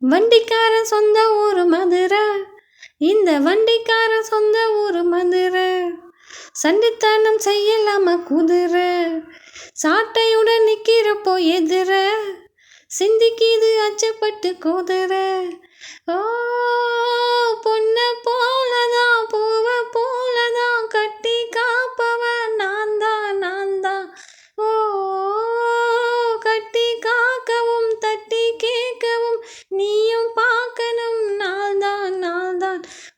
வண்டிக்காரன் சொந்த ஊரு மதுரை. இந்த வண்டிக்காரன் சொந்த ஊரு மதுரை. சண்டித்தனம் செய்யலாமா குதிரை. சாட்டையுடன் நிற்கிறப்போ எதிர. சிந்திக்கிது அச்சப்பட்டு குதிரை.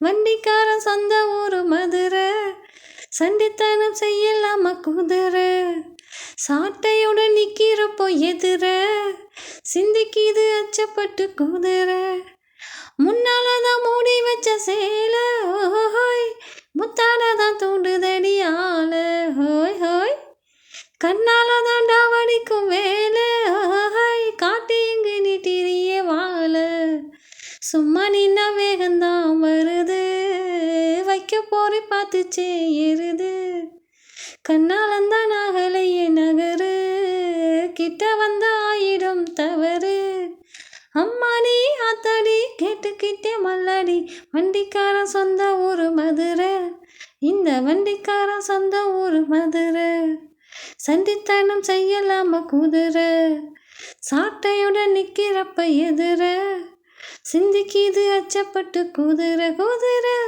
வண்டிக்காரன் சொந்த ஊரு மதுரை. சண்டித்தனம் செய்யலாம குதிரை. சாட்டையுடன் நிற்கிறப்போ எதிர. சிந்திக்கிது அச்சப்பட்டு குதிரை. முன்னாலதான் மூடி வச்ச சேல. ஓஹோய் முத்தாலதான் தூண்டுதடி ஆள. ஹோய் ஹோய். கண்ணால தான் டாவடிக்கும் வேலை. ஓஹோய் காட்டு இங்கு நீட்டிரிய வாழ சும்மா நின்னா வேகந்தான் போரை பார்த்துச்சே எருது கண்ணாலந்தான் நகலையே நகரு. கிட்ட வந்த ஆயிடும் தவறு. அம்மாடி ஆத்தாடி கேட்டுக்கிட்டே மல்லாடி. வண்டிக்காரன் சொந்த ஊரு மதுரை. இந்த வண்டிக்காரன் சொந்த ஊரு மதுரை. சண்டித்தனம் செய்யலாம குதிரை. சாட்டையுடன் நிற்கிறப்ப எதிர. சிந்திக்கிது அச்சப்பட்டு குதிரை குதிரை.